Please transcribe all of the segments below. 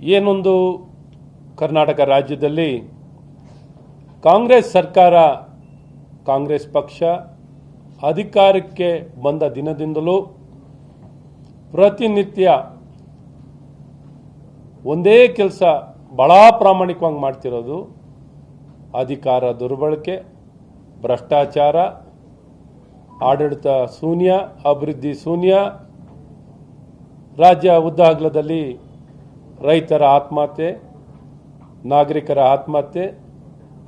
ಏನೊಂದು ಕರ್ನಾಟಕ ರಾಜ್ಯದಲ್ಲಿ ಕಾಂಗ್ರೆಸ್ ಸರ್ಕಾರ, ಕಾಂಗ್ರೆಸ್ ಪಕ್ಷ ಅಧಿಕಾರಕ್ಕೆ ಬಂದ ದಿನದಿಂದಲೂ ಪ್ರತಿನಿತ್ಯ ಒಂದೇ ಕೆಲಸ ಭಾಳ ಪ್ರಾಮಾಣಿಕವಾಗಿ ಮಾಡ್ತಿರೋದು ಅಧಿಕಾರ ದುರ್ಬಳಕೆ, ಭ್ರಷ್ಟಾಚಾರ, ಆಡಳಿತ ಶೂನ್ಯ, ಅಭಿವೃದ್ಧಿ ಶೂನ್ಯ, ರಾಜ್ಯ ಉದ್ದಾಗಲದಲ್ಲಿ ರೈತರ ಆತ್ಮಹತ್ಯೆ, ನಾಗರಿಕರ ಆತ್ಮಹತ್ಯೆ,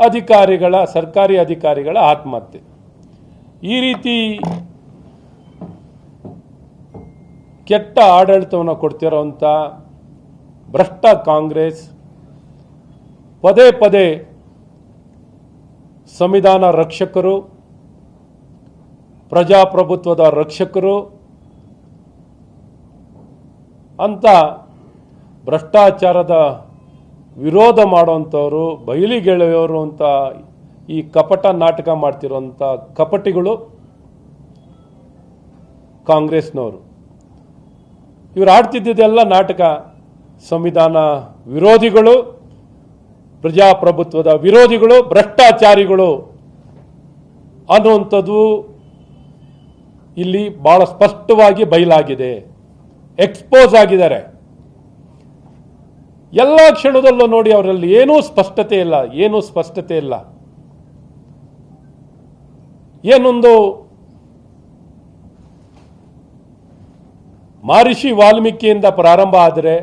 ಅಧಿಕಾರಿಗಳ, ಸರ್ಕಾರಿ ಅಧಿಕಾರಿಗಳ ಆತ್ಮಹತ್ಯೆ. ಈ ರೀತಿ ಕೆಟ್ಟ ಆಡಳಿತವನ್ನು ಕೊಡ್ತಿರೋಂಥ ಭ್ರಷ್ಟ ಕಾಂಗ್ರೆಸ್ ಪದೇ ಪದೇ ಸಂವಿಧಾನ ರಕ್ಷಕರು, ಪ್ರಜಾಪ್ರಭುತ್ವದ ರಕ್ಷಕರು ಅಂತ ಭ್ರಷ್ಟಾಚಾರದ ವಿರೋಧ ಮಾಡುವಂಥವ್ರು ಬಯಲಿಗೆಳೆಯೋರು ಅಂತ ಈ ಕಪಟ ನಾಟಕ ಮಾಡ್ತಿರೋಂಥ ಕಪಟಿಗಳು ಕಾಂಗ್ರೆಸ್ನವರು. ಇವರು ಆಡ್ತಿದ್ದೆಲ್ಲ ನಾಟಕ ಸಂವಿಧಾನ ವಿರೋಧಿಗಳು, ಪ್ರಜಾಪ್ರಭುತ್ವದ ವಿರೋಧಿಗಳು, ಭ್ರಷ್ಟಾಚಾರಿಗಳು ಅನ್ನುವಂಥದ್ದು ಇಲ್ಲಿ ಭಾಳ ಸ್ಪಷ್ಟವಾಗಿ ಬಯಲಾಗಿದೆ. ಎಕ್ಸ್ಪೋಸ್ ಆಗಿದ್ದಾರೆ. ಎಲ್ಲ ಕ್ಷಣದಲ್ಲೂ ನೋಡಿ ಅವರಲ್ಲಿ ಏನೂ ಸ್ಪಷ್ಟತೆ ಇಲ್ಲ, ಏನೂ ಸ್ಪಷ್ಟತೆ ಇಲ್ಲ. ಏನೊಂದು ಮಹರ್ಷಿ ವಾಲ್ಮೀಕಿಯಿಂದ ಪ್ರಾರಂಭ ಆದರೆ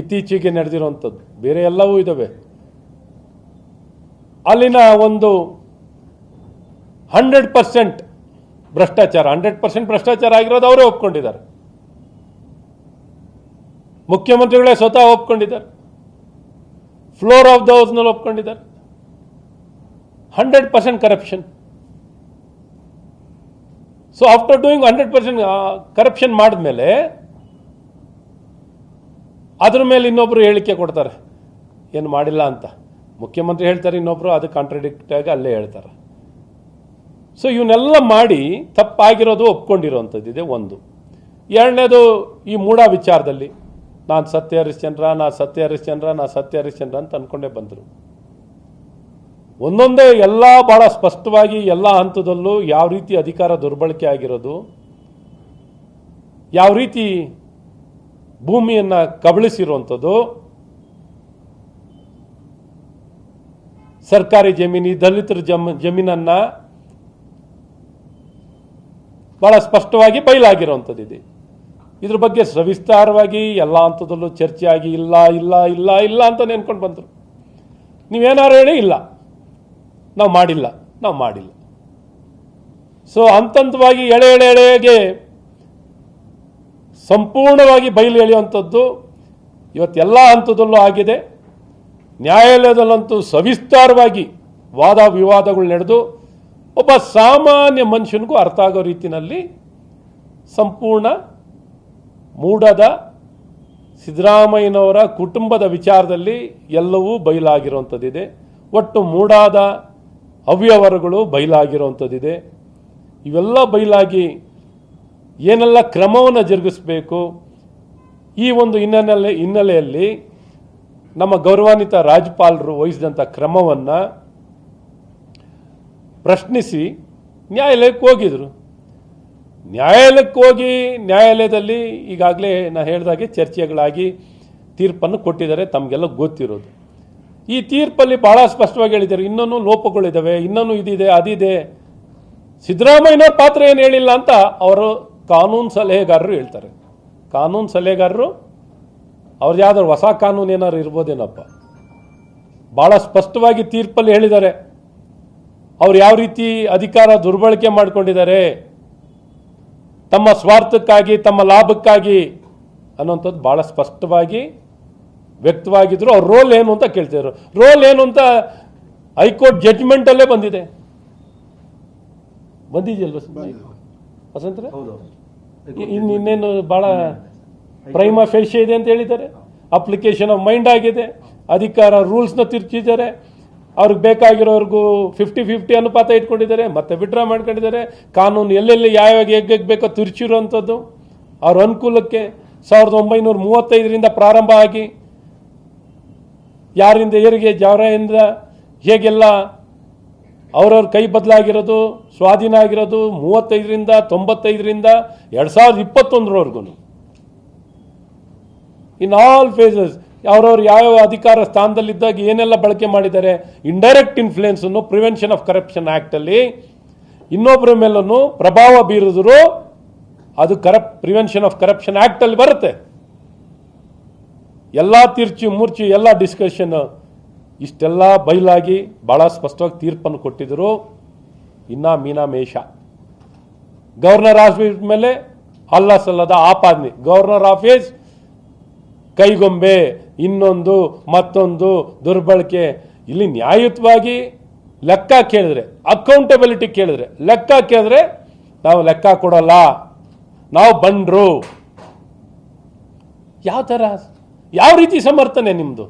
ಇತ್ತೀಚೆಗೆ ನಡೆದಿರುವಂಥದ್ದು. ಬೇರೆ ಎಲ್ಲವೂ ಇದ್ದಾವೆ ಅಲ್ಲಿನ ಒಂದು ಹಂಡ್ರೆಡ್ ಪರ್ಸೆಂಟ್ ಭ್ರಷ್ಟಾಚಾರ, ಹಂಡ್ರೆಡ್ ಪರ್ಸೆಂಟ್ ಭ್ರಷ್ಟಾಚಾರ ಆಗಿರೋದು ಅವರೇ ಒಪ್ಕೊಂಡಿದ್ದಾರೆ. ಮುಖ್ಯಮಂತ್ರಿಗಳೇ ಸ್ವತಃ ಒಪ್ಕೊಂಡಿದ್ದಾರೆ. ಫ್ಲೋರ್ ಆಫ್ ದ ಹೌಸ್ನಲ್ಲಿ ಒಪ್ಕೊಂಡಿದ್ದಾರೆ. Hundred percent corruption so after doing hundred percent corruption ಮಾಡಿದ್ಮೇಲೆ ಅದ್ರ ಮೇಲೆ ಇನ್ನೊಬ್ರು ಹೇಳಿಕೆ ಕೊಡ್ತಾರೆ. ಏನು ಮಾಡಿಲ್ಲ ಅಂತ. ಮುಖ್ಯಮಂತ್ರಿ ಹೇಳ್ತಾರೆ, ಇನ್ನೊಬ್ರು ಅದು ಕಾಂಟ್ರಡಿಕ್ಟ್ ಆಗಿ ಅಲ್ಲೇ ಹೇಳ್ತಾರೆ. ಸೊ ಇವನ್ನೆಲ್ಲ ಮಾಡಿ ತಪ್ಪಾಗಿರೋದು ಒಪ್ಕೊಂಡಿರೋವಂಥದ್ದಿದೆ ಒಂದು. ಎರಡನೇದು, ಈ ಮೂಢ ವಿಚಾರದಲ್ಲಿ ನಾನು ಸತ್ಯ ಹರಿಶ್ಚಂದ್ರ ನಾ ಸತ್ಯ ಹರಿಶ್ಚಂದ್ರ ನಾ ಸತ್ಯ ಹರಿಶ್ಚಂದ್ರ ಅಂತ ಅಂದ್ಕೊಂಡೇ ಬಂದರು. ಒಂದೊಂದೇ ಎಲ್ಲ ಬಹಳ ಸ್ಪಷ್ಟವಾಗಿ ಎಲ್ಲ ಹಂತದಲ್ಲೂ ಯಾವ ರೀತಿ ಅಧಿಕಾರ ದುರ್ಬಳಕೆ ಆಗಿರೋದು, ಯಾವ ರೀತಿ ಭೂಮಿಯನ್ನು ಕಬಳಿಸಿರುವಂಥದ್ದು, ಸರ್ಕಾರಿ ಜಮೀನಿ, ದಲಿತರ ಜಮ್, ಜಮೀನನ್ನ ಭಾಳ ಸ್ಪಷ್ಟವಾಗಿ ಬಯಲಾಗಿರುವಂಥದ್ದಿದೆ. ಇದ್ರ ಬಗ್ಗೆ ಸವಿಸ್ತಾರವಾಗಿ ಎಲ್ಲ ಹಂತದಲ್ಲೂ ಚರ್ಚೆ ಆಗಿ ಇಲ್ಲ ಇಲ್ಲ ಇಲ್ಲ ಇಲ್ಲ ಅಂತ ನೆನ್ಕೊಂಡು ಬಂದರು. ನೀವೇನಾರು ಹೇಳಿ, ಇಲ್ಲ. ನಾವು ಮಾಡಿಲ್ಲ ನಾವು ಮಾಡಿಲ್ಲ. ಸೊ ಹಂತವಾಗಿ ಎಳೆ ಎಳೆ, ಎಳೆಗೆ ಸಂಪೂರ್ಣವಾಗಿ ಬಯಲು ಎಳೆಯುವಂಥದ್ದು ಇವತ್ತೆಲ್ಲ ಹಂತದಲ್ಲೂ ಆಗಿದೆ. ನ್ಯಾಯಾಲಯದಲ್ಲಂತೂ ಸವಿಸ್ತಾರವಾಗಿ ವಾದ ವಿವಾದಗಳು ನಡೆದು ಒಬ್ಬ ಸಾಮಾನ್ಯ ಮನುಷ್ಯನಿಗೂ ಅರ್ಥ ಆಗೋ ರೀತಿಯಲ್ಲಿ ಸಂಪೂರ್ಣ ಮೂಡದ ಸಿದ್ದರಾಮಯ್ಯನವರ ಕುಟುಂಬದ ವಿಚಾರದಲ್ಲಿ ಎಲ್ಲವೂ ಬಯಲಾಗಿರುವಂಥದ್ದಿದೆ. ಒಟ್ಟು ಮೂಡಾದ ಅವ್ಯವರಗಳು ಬಯಲಾಗಿರುವಂಥದ್ದಿದೆ. ಇವೆಲ್ಲ ಬಯಲಾಗಿ ಏನೆಲ್ಲ ಕ್ರಮವನ್ನು ಜರುಗಿಸಬೇಕು? ಈ ಒಂದು ಹಿನ್ನೆಲೆ ಹಿನ್ನೆಲೆಯಲ್ಲಿ ನಮ್ಮ ಗೌರವಾನ್ವಿತ ರಾಜ್ಯಪಾಲರು ವಹಿಸಿದಂಥ ಕ್ರಮವನ್ನು ಪ್ರಶ್ನಿಸಿ ನ್ಯಾಯಾಲಯಕ್ಕೆ ಹೋಗಿದ್ರು. ನ್ಯಾಯಾಲಯಕ್ಕೆ ಹೋಗಿ ನ್ಯಾಯಾಲಯದಲ್ಲಿ ಈಗಾಗಲೇ ನಾನು ಹೇಳಿದಾಗೆ ಚರ್ಚೆಗಳಾಗಿ ತೀರ್ಪನ್ನು ಕೊಟ್ಟಿದ್ದಾರೆ, ತಮಗೆಲ್ಲ ಗೊತ್ತಿರೋದು. ಈ ತೀರ್ಪಲ್ಲಿ ಬಹಳ ಸ್ಪಷ್ಟವಾಗಿ ಹೇಳಿದ್ದಾರೆ ಇನ್ನೂ ಲೋಪಗಳಿದ್ದಾವೆ ಇನ್ನೂ ಇದಿದೆ, ಅದಿದೆ. ಸಿದ್ದರಾಮಯ್ಯನ ಪಾತ್ರ ಏನು ಹೇಳಿಲ್ಲ ಅಂತ ಅವರು ಕಾನೂನು ಸಲಹೆಗಾರರು ಹೇಳ್ತಾರೆ. ಕಾನೂನು ಸಲಹೆಗಾರರು ಅವ್ರದ್ದು ಯಾವ್ದಾದ್ರು ಹೊಸ ಕಾನೂನು ಏನಾದ್ರು ಇರ್ಬೋದೇನಪ್ಪ? ಭಾಳ ಸ್ಪಷ್ಟವಾಗಿ ತೀರ್ಪಲ್ಲಿ ಹೇಳಿದ್ದಾರೆ. ಅವ್ರು ಯಾವ ರೀತಿ ಅಧಿಕಾರ ದುರ್ಬಳಕೆ ಮಾಡ್ಕೊಂಡಿದ್ದಾರೆ? ತಮ್ಮ ಸ್ವಾರ್ಥಕ್ಕಾಗಿ ತಮ್ಮ ಲಾಭಕ್ಕಾಗಿ ಅನ್ನೋಂಥದ್ದು ಭಾಳ ಸ್ಪಷ್ಟವಾಗಿ ವ್ಯಕ್ತವಾಗಿದ್ದರು ಅವ್ರ ರೋಲ್ ಏನು ಅಂತ ಕೇಳ್ತಿದ್ರು. ರೋಲ್ ಏನು ಅಂತ ಹೈಕೋರ್ಟ್ ಜಡ್ಜ್ಮೆಂಟಲ್ಲೇ ಬಂದಿದೆ. ಬಂದಿದೆಯಲ್ವ ವಸಂತರ? ಹೌದು ಇನ್ನು ಇನ್ನೇನು ಭಾಳ ಪ್ರೈಮ ಫೇಷ ಇದೆ ಅಂತ ಹೇಳಿದ್ದಾರೆ. ಅಪ್ಲಿಕೇಶನ್ ಆಫ್ ಮೈಂಡ್ ಆಗಿದೆ. ಅಧಿಕಾರ ರೂಲ್ಸ್ನ ತಿರ್ಚಿದ್ದಾರೆ. ಅವ್ರಿಗೆ ಬೇಕಾಗಿರೋರ್ಗೂ ಫಿಫ್ಟಿ ಫಿಫ್ಟಿ ಅನುಪಾತ ಇಟ್ಕೊಂಡಿದ್ದಾರೆ, ಮತ್ತೆ ವಿಡ್ರಾ ಮಾಡ್ಕೊಂಡಿದ್ದಾರೆ. ಕಾನೂನು ಎಲ್ಲೆಲ್ಲಿ ಯಾವಾಗ ಹೇಗೆ ಬೇಕೋ ತಿರುಚಿರುವಂಥದ್ದು. ಅವ್ರ ಅನುಕೂಲಕ್ಕೆ ಸಾವಿರದ ಒಂಬೈನೂರ ಮೂವತ್ತೈದರಿಂದ ಪ್ರಾರಂಭ ಆಗಿ ಯಾರಿಂದ ಏರಿಗೆ ಜವರಿಂದ ಹೇಗೆಲ್ಲ ಅವ್ರವ್ರ ಕೈ ಬದಲಾಗಿರೋದು, ಸ್ವಾಧೀನ ಆಗಿರೋದು, ಮೂವತ್ತೈದರಿಂದ ತೊಂಬತ್ತೈದರಿಂದ ಎರಡು ಸಾವಿರದ ಇಪ್ಪತ್ತೊಂದರವರೆಗೂ ಇನ್ ಆಲ್ ಫೇಸಸ್ ಅವ್ರವ್ರು ಯಾವ್ಯಾವ ಅಧಿಕಾರ ಸ್ಥಾನದಲ್ಲಿದ್ದಾಗ ಏನೆಲ್ಲ ಬಳಕೆ ಮಾಡಿದ್ದಾರೆ? ಇಂಡೈರೆಕ್ಟ್ ಇನ್ಫ್ಲೂಯೆನ್ಸ್ ಅನ್ನು ಪ್ರಿವೆನ್ಷನ್ ಆಫ್ ಕರಪ್ಷನ್ ಆಕ್ಟ್ ಅಲ್ಲಿ ಇನ್ನೊಬ್ಬರ ಮೇಲೂ ಪ್ರಭಾವ ಬೀರಿದ್ರು ಅದು corrupt prevention of corruption act ಅಲ್ಲಿ ಬರುತ್ತೆ. ಎಲ್ಲ ತಿರ್ಚಿ ಮೂರ್ಚಿ ಎಲ್ಲ ಡಿಸ್ಕಷನ್ ಇಷ್ಟೆಲ್ಲ ಬಯಲಾಗಿ ಬಹಳ ಸ್ಪಷ್ಟವಾಗಿ ತೀರ್ಪನ್ನು ಕೊಟ್ಟಿದ್ರು. ಇನ್ನ ಮೀನಾ ಮೇಷ. ಗವರ್ನರ್ ಆಫೀಸ್ ಮೇಲೆ ಅಲ್ಲ ಸಲ್ಲದ ಆಪಾದನೆ ಗವರ್ನರ್ ಆಫೀಸ್ ಕೈಗೊಂಬೆ, ಇನ್ನೊಂದು, ಮತ್ತೊಂದು, ದುರ್ಬಳಕೆ. ಇಲ್ಲಿ ನ್ಯಾಯಯುತವಾಗಿ ಲೆಕ್ಕ ಕೇಳಿದ್ರೆ ಅಕೌಂಟಬಿಲಿಟಿ ಕೇಳಿದ್ರೆ, ಲೆಕ್ಕ ಕೇಳಿದ್ರೆ ನಾವು ಲೆಕ್ಕ ಕೊಡೋಲ್ಲ. ನಾವು ಬಂಡ್ರು. ಯಾವ ಥರ, ಯಾವ ರೀತಿ ಸಮರ್ಥನೆ ನಿಮ್ಮದು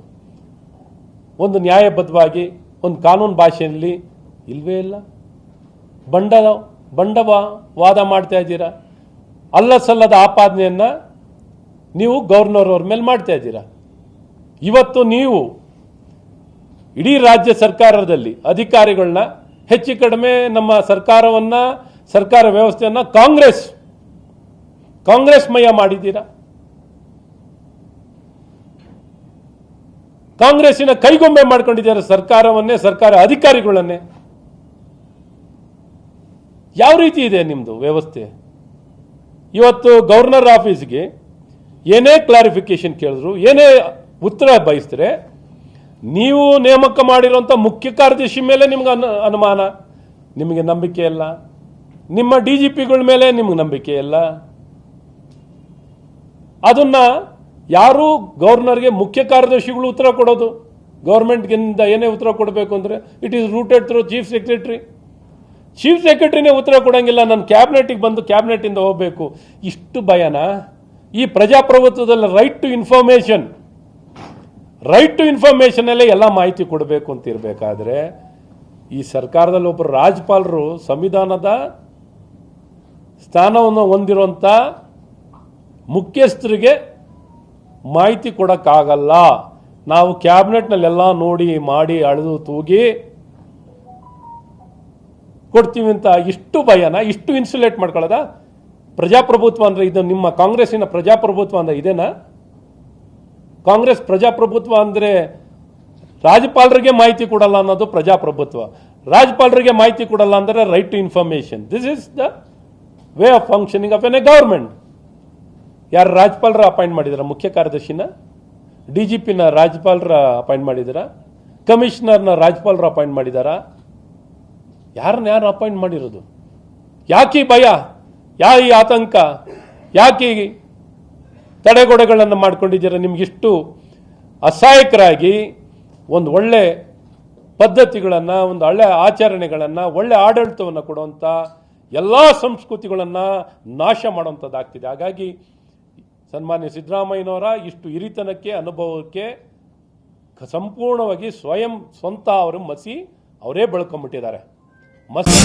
ಒಂದು ನ್ಯಾಯಬದ್ಧವಾಗಿ, ಒಂದು ಕಾನೂನು ಭಾಷೆಯಲ್ಲಿ ಇಲ್ವೇ ಇಲ್ಲ. ಬಂಡ ಬಂಡವ ವಾದ ಮಾಡ್ತಾ ಇದ್ದೀರಾ? ಅಲ್ಲ ಸಲ್ಲದ ಆಪಾದನೆಯನ್ನು ನೀವು ಗವರ್ನರ್ ಅವ್ರ ಮೇಲೆ ಮಾಡ್ತಾ ಇದ್ದೀರಾ? ಇವತ್ತು ನೀವು ಇಡೀ ರಾಜ್ಯ ಸರ್ಕಾರದಲ್ಲಿ ಅಧಿಕಾರಿಗಳನ್ನ ಹೆಚ್ಚು ಕಡಿಮೆ ನಮ್ಮ ಸರ್ಕಾರವನ್ನ, ಸರ್ಕಾರ ವ್ಯವಸ್ಥೆಯನ್ನ ಕಾಂಗ್ರೆಸ್ ಕಾಂಗ್ರೆಸ್ ಮಯ ಮಾಡಿದ್ದೀರಾ? ಕಾಂಗ್ರೆಸ್ಸಿನ ಕೈಗೊಂಬೆ ಮಾಡ್ಕೊಂಡಿದ್ದಾರೆ ಸರ್ಕಾರವನ್ನೇ, ಸರ್ಕಾರ ಅಧಿಕಾರಿಗಳನ್ನೇ. ಯಾವ ರೀತಿ ಇದೆ ನಿಮ್ಮದು ವ್ಯವಸ್ಥೆ? ಇವತ್ತು ಗವರ್ನರ್ ಆಫೀಸ್ಗೆ ಏನೇ ಕ್ಲಾರಿಫಿಕೇಶನ್ ಕೇಳಿದ್ರು, ಏನೇ ಉತ್ತರ ಬಯಸಿದ್ರೆ ನೀವು ನೇಮಕ ಮಾಡಿರುವಂಥ ಮುಖ್ಯ ಕಾರ್ಯದರ್ಶಿ ಮೇಲೆ ನಿಮ್ಗೆ ಅನು, ಅನುಮಾನ, ನಿಮಗೆ ನಂಬಿಕೆ ಇಲ್ಲ. ನಿಮ್ಮ ಡಿ ಜಿ ಪಿಗಳ ಮೇಲೆ ನಿಮ್ಗೆ ನಂಬಿಕೆ ಇಲ್ಲ. ಅದನ್ನ ಯಾರು ಗವರ್ನರ್ಗೆ ಮುಖ್ಯ ಕಾರ್ಯದರ್ಶಿಗಳು ಉತ್ತರ ಕೊಡೋದು? ಗೌರ್ಮೆಂಟ್ಗಿಂದ ಏನೇ ಉತ್ತರ ಕೊಡಬೇಕು ಅಂದರೆ it is routed through chief secretary chief ಸೆಕ್ರೆಟ್ರಿನೇ ಉತ್ತರ ಕೊಡೋಂಗಿಲ್ಲ. ನಾನು ಕ್ಯಾಬಿನೆಟಿಗೆ ಬಂದು ಕ್ಯಾಬಿನೆಟಿಂದ ಹೋಗಬೇಕು. ಇಷ್ಟು ಭಯನಾ? ಈ ಪ್ರಜಾಪ್ರಭುತ್ವದಲ್ಲಿ right to information right to ಇನ್ಫಾರ್ಮೇಷನಲ್ಲೇ ಎಲ್ಲ ಮಾಹಿತಿ ಕೊಡಬೇಕು ಅಂತ ಇರಬೇಕಾದ್ರೆ, ಈ ಸರ್ಕಾರದಲ್ಲಿ ಒಬ್ಬರು ರಾಜ್ಯಪಾಲರು ಸಂವಿಧಾನದ ಸ್ಥಾನವನ್ನು ಹೊಂದಿರುವಂಥ ಮುಖ್ಯಸ್ಥರಿಗೆ ಮಾಹಿತಿ ಕೊಡೋಕ್ಕಾಗಲ್ಲ. ನಾವು ಕ್ಯಾಬಿನೆಟ್ನಲ್ಲೆಲ್ಲ ನೋಡಿ, ಮಾಡಿ, ಅಳೆದು, ತೂಗಿ ಕೊಡ್ತೀವಿ ಅಂತ ಇಷ್ಟು ಭಯನ, ಇಷ್ಟು ಇನ್ಸುಲೇಟ್ ಮಾಡ್ಕೊಳ್ಳೋದ? ಪ್ರಜಾಪ್ರಭುತ್ವ ಅಂದರೆ ಇದು ನಿಮ್ಮ ಕಾಂಗ್ರೆಸ್ಸಿನ ಪ್ರಜಾಪ್ರಭುತ್ವ ಅಂದರೆ ಇದೇನಾ? ಕಾಂಗ್ರೆಸ್ ಪ್ರಜಾಪ್ರಭುತ್ವ ಅಂದರೆ ರಾಜ್ಯಪಾಲರಿಗೆ ಮಾಹಿತಿ ಕೊಡಲ್ಲ ಅನ್ನೋದು ಪ್ರಜಾಪ್ರಭುತ್ವ. ರಾಜ್ಯಪಾಲರಿಗೆ ಮಾಹಿತಿ ಕೊಡಲ್ಲ ಅಂದ್ರೆ right to information this is the way of functioning of an a government ಯಾರು ರಾಜ್ಯಪಾಲರ ಅಪಾಯಿಂಟ್ ಮಾಡಿದಾರ? ಮುಖ್ಯ ಕಾರ್ಯದರ್ಶಿನ? ಡಿ ಜಿ ಪಿನ ರಾಜ್ಯಪಾಲರ ಅಪಾಯಿಂಟ್ ಮಾಡಿದಾರ? ಕಮಿಷನರ್ನ ರಾಜ್ಯಪಾಲರ ಅಪಾಯಿಂಟ್ ಮಾಡಿದಾರಾ? ಯಾರನ್ನ ಯಾರು ಅಪಾಯಿಂಟ್ ಮಾಡಿರೋದು? ಯಾಕೆ ಭಯ? ಯಾ ಈ ಆತಂಕ? ಯಾಕೆ ತಡೆಗೋಡೆಗಳನ್ನು ಮಾಡ್ಕೊಂಡಿದ್ದೀರಾ? ನಿಮಗಿಷ್ಟು ಅಸಹಾಯಕರಾಗಿ ಒಂದು ಒಳ್ಳೆ ಪದ್ಧತಿಗಳನ್ನು, ಒಂದು ಒಳ್ಳೆ ಆಚರಣೆಗಳನ್ನು, ಒಳ್ಳೆ ಆಡಳಿತವನ್ನು ಕೊಡುವಂಥ ಎಲ್ಲ ಸಂಸ್ಕೃತಿಗಳನ್ನು ನಾಶ ಮಾಡುವಂಥದ್ದಾಗ್ತಿದೆ. ಹಾಗಾಗಿ ಸನ್ಮಾನ್ಯ ಸಿದ್ದರಾಮಯ್ಯನವರ ಇಷ್ಟು ಹಿರಿತನಕ್ಕೆ, ಅನುಭವಕ್ಕೆ ಸಂಪೂರ್ಣವಾಗಿ ಸ್ವಯಂ ಸ್ವಂತ ಅವರು ಮಸಿ ಅವರೇ ಬೆಳ್ಕೊಂಬಿಟ್ಟಿದ್ದಾರೆ ಮಸಿ